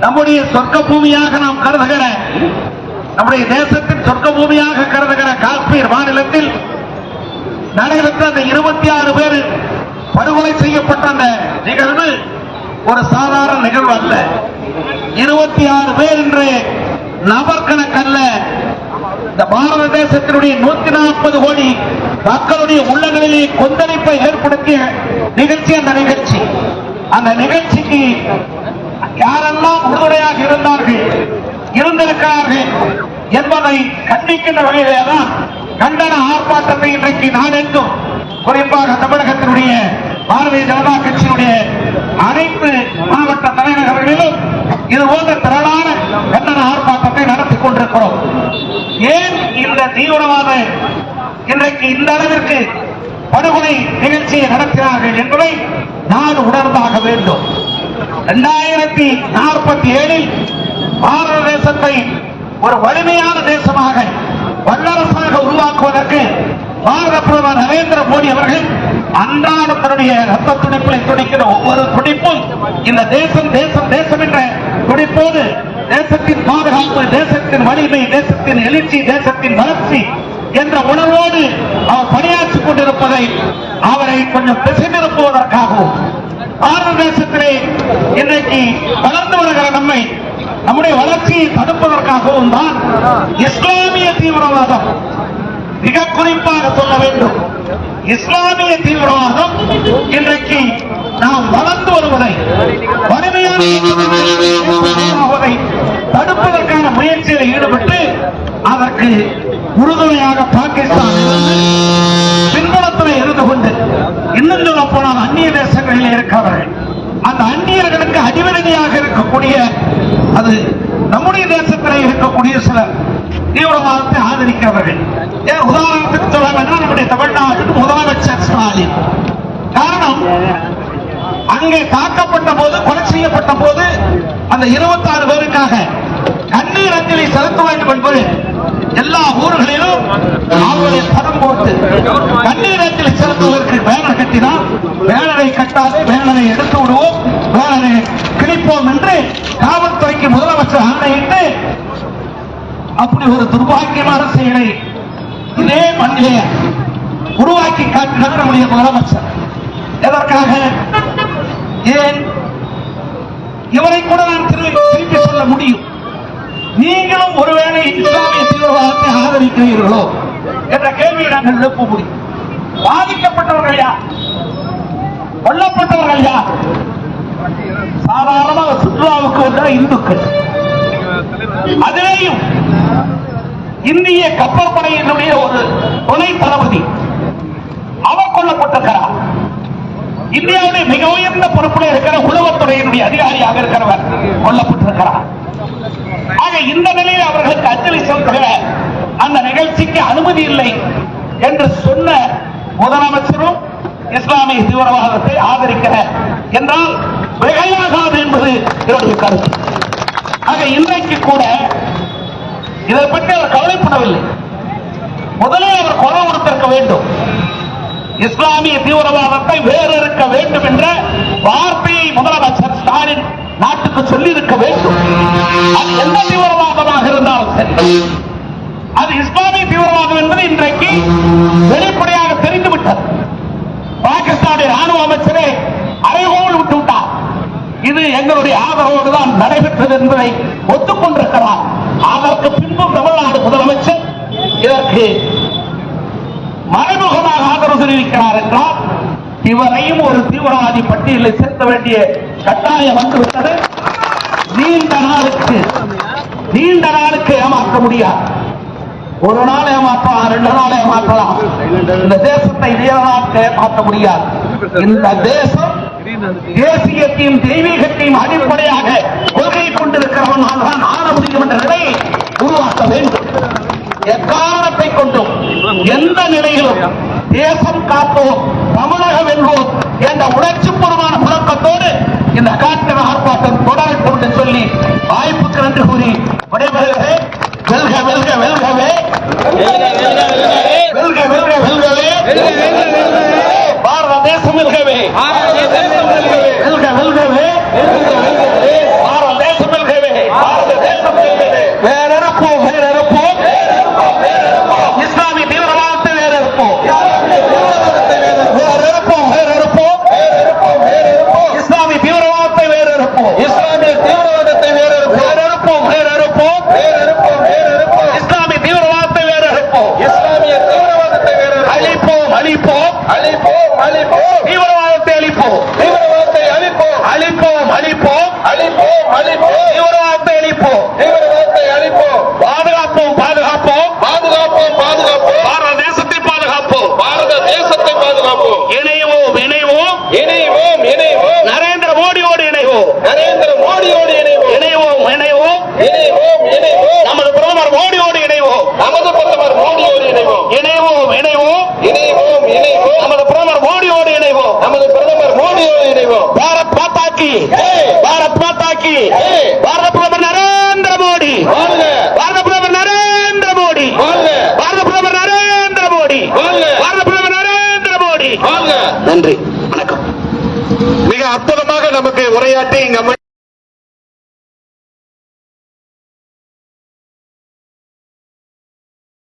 நம்முடைய சொர்க்க பூமியாக நாம் கருதுகிற நம்முடைய தேசத்தின் சொர்க்க பூமியாக கருதுகிற காஷ்மீர் மாநிலத்தில் நடைபெற்ற அந்த இருபத்தி ஆறு பேர் படுகொலை செய்யப்பட்ட அந்த நிகழ்வு ஒரு சாதாரண நிகழ்வு அல்ல. இருபத்தி ஆறு பேர் என்று நபர் கணக்கல்ல இந்த பாரத தேசத்தினுடைய நூத்தி நாற்பது கோடி மக்களுடைய உள்ளங்களிலே கொந்தளிப்பை ஏற்படுத்திய நிகழ்ச்சி அந்த நிகழ்ச்சி. அந்த நிகழ்ச்சிக்கு யாரெல்லாம் உறுதுணையாக இருந்தார்கள் இருந்திருக்கிறார்கள் என்பதை கண்டிக்கின்ற வகையிலே தான் கண்டன ஆர்ப்பாட்டத்தை இன்றைக்கு நாடெங்கும் குறிப்பாக தமிழகத்தினுடைய பாரதிய ஜனதா கட்சியினுடைய அனைத்து மாவட்ட தலைநகர்களிலும் இது போன்ற திரளான கண்டன ஆர்ப்பாட்டத்தை நடத்தி கொண்டிருக்கிறோம். ஏன் இந்த தீவிரவாத இன்றைக்கு இந்த அளவிற்கு படுகொலை நிகழ்ச்சியை நடத்தினார்கள் என்பதை நான் உணர்ந்தாக வேண்டும். இரண்டாயிரத்தி நாற்பத்தி ஏழில் பாரத தேசத்தை ஒரு வலிமையான தேசமாக வல்லரசாக உருவாக்குவதற்கு பாரத பிரதமர் நரேந்திர மோடி அவர்கள் அன்றாட தன்னுடைய ரத்த துடிப்பில் துடிக்கிற ஒவ்வொரு துடிப்பும் இந்த தேசம் தேசம் தேசம் என்ற துடிப்போடு தேசத்தின் பாதுகாப்பு தேசத்தின் வலிமை தேசத்தின் எழுச்சி தேசத்தின் வளர்ச்சி என்ற உணர்வோடு அவர் பணியாற்றிக் கொண்டிருப்பதை அவரை கொஞ்சம் திசை நிரப்புவதற்காகவும் பாரத தேசத்திலே இன்றைக்கு வளர்ந்து வருகிற நம்மை நம்முடைய வளர்ச்சியை தடுப்பதற்காகவும் தான் இஸ்லாமிய தீவிரவாதம் மிக குறிப்பாக சொல்ல வேண்டும். இஸ்லாமிய தீவிரவாதம் இன்றைக்கு நாம் வளர்ந்து வருவதை வறுமையான தடுப்பதற்கான முயற்சியில் ஈடுபட்டு அதற்கு உறுதுணையாக பாகிஸ்தான் பின்புலத்தில் இருந்து கொண்டு இன்னும் சொல்ல போனால் அந்நிய தேசங்களில் இருக்கிறவர்கள் அந்த அந்நியர்களுக்கு அடிவரடியாக இருக்கக்கூடிய அது நம்முடைய தேசத்தில் இருக்கக்கூடிய சில தீவிரவாதத்தை ஆதரிக்கிறவர்கள். ஏன் உதாரணத்துக்கு சொல்ல வேண்டாம் நம்முடைய தமிழ்நாட்டுக்கு முதலமைச்சர் ஸ்டாலின். காரணம் அங்கே தாக்கப்பட்ட போது கொலை செய்யப்பட்ட போது அந்த 26 பேருக்காக கண்ணீர் அஞ்சலி செலுத்த வேண்டும் என்பது எல்லா ஊர்களிலும் அவர்களை தரம் போட்டு கட்டாது வேலனை எடுத்து விடுவோம். வேலனை கிழிப்போம் என்று காவல்துறைக்கு முதலமைச்சர் ஆணையிட்டு அப்படி ஒரு துர்பாக்கியமான செயலை இதே மண்ணிலே உருவாக்கி காட்டினார் நம்முடைய முதலமைச்சர். எதற்காக? ஏன்? இவரை கூட நான் திரும்பி திருப்பி சொல்ல முடியும். நீங்களும் ஒருவேளை இஸ்லாமிய தீவிரவாதத்தை ஆதரிக்கிறீர்களோ என்ற கேள்வியை நாங்கள் எழுப்ப முடியும். பாதிக்கப்பட்டவர்கள் யார்? கொல்லப்பட்டவர்கள் யார்? சாதாரணமாக சுற்றுலாவுக்கு வந்த இந்துக்கள். அதிலேயும் இந்திய கப்பற்படையினுடைய ஒரு துணை தளபதி அவர் கொல்லப்பட்டிருக்கிறார். இந்தியாவுடைய மிக உயர்ந்த பொறுப்பில் இருக்கிற உளவுத்துறையினுடைய அதிகாரியாக இருக்கிறவர் கொல்லப்பட்டிருக்கிறார். ஆக இந்த நிலையில் அவர்களுக்கு அஞ்சலி செலுத்துகிற அந்த நிகழ்ச்சிக்கு அனுமதி இல்லை என்று சொன்ன முதலமைச்சரும் இஸ்லாமிய தீவிரவாதத்தை ஆதரிக்கிற என்றால் மிகையாகாது என்பது என்னுடைய கருத்து. ஆக இன்றைக்கு கூட இதை பற்றி அவர் கவலைப்படவில்லை. முதலே அவர் கொலை கொடுத்திருக்க வேண்டும். இஸ்லாமிய தீவிரவாதத்தை வேறறுக்க வேண்டும் என்ற வார்த்தையை முதலமைச்சர் ஸ்டாலின் நாட்டுக்கு சொல்லி இருக்க வேண்டும். அது எந்த தீவிரவாதமாக இருந்தாலும் சரி. அது இஸ்லாமிய தீவிரவாதம் என்பது இன்றைக்கு வெளிப்படையாக தெரிந்துவிட்டது. பாகிஸ்தானுடைய ராணுவ அமைச்சரே அறைகோல் விட்டு விட்டார் இது எங்களுடைய ஆதரவோடு தான் நடைபெற்றது என்பதை ஒத்துக்கொண்டிருக்கிறார். அதற்கு பின்பு தமிழ்நாடு முதலமைச்சர் இதற்கு மறைமுகமாக ஆதரவு தெரிவிக்கிறார் என்றால் இவரையும் ஒரு தீவிரவாதி பட்டியலில் சேர்க்க வேண்டிய கட்டாயம் வந்துவிட்டது. நீண்ட நாளுக்கு நீண்ட நாளுக்கு ஏமாற்ற முடியாது. ஒரு நாள் ஏமாற்றலாம் ரெண்டு நாள் ஏமாற்றலாம் இந்த தேசத்தை நீண்ட நாட்கள் முடியாது. இந்த தேசம் தேசியத்தையும் தெய்வீகத்தையும் அடிப்படையாக கொள்கை கொண்டிருக்கிறவனால் தான். ஆள முடியும் என்ற நிலையை உருவாக்க வேண்டும். எக்காரணத்தை கொண்டும் எந்த நிலையிலும் தேசம் காப்போம் தமிழகம் என்போம் என்ற உணர்ச்சிபூர்வமான முழக்கத்தோடு இந்த காற்றின ஆர்ப்பாட்டம் தொடரட்டும் என்று சொல்லி வாய்ப்புக்கு நன்றி கூறி விடைபெறுகிறேன். Allez பாரத் மாதா பாரத பிரதமர் நரேந்திர மோடி. பாரத பிரதமர் நரேந்திர மோடி. பாரத பிரதமர் நரேந்திர மோடி. பாரத பிரதமர் நரேந்திர மோடி. நன்றி. வணக்கம். மிக அற்புதமாக நமக்கு உரையாற்றி இங்க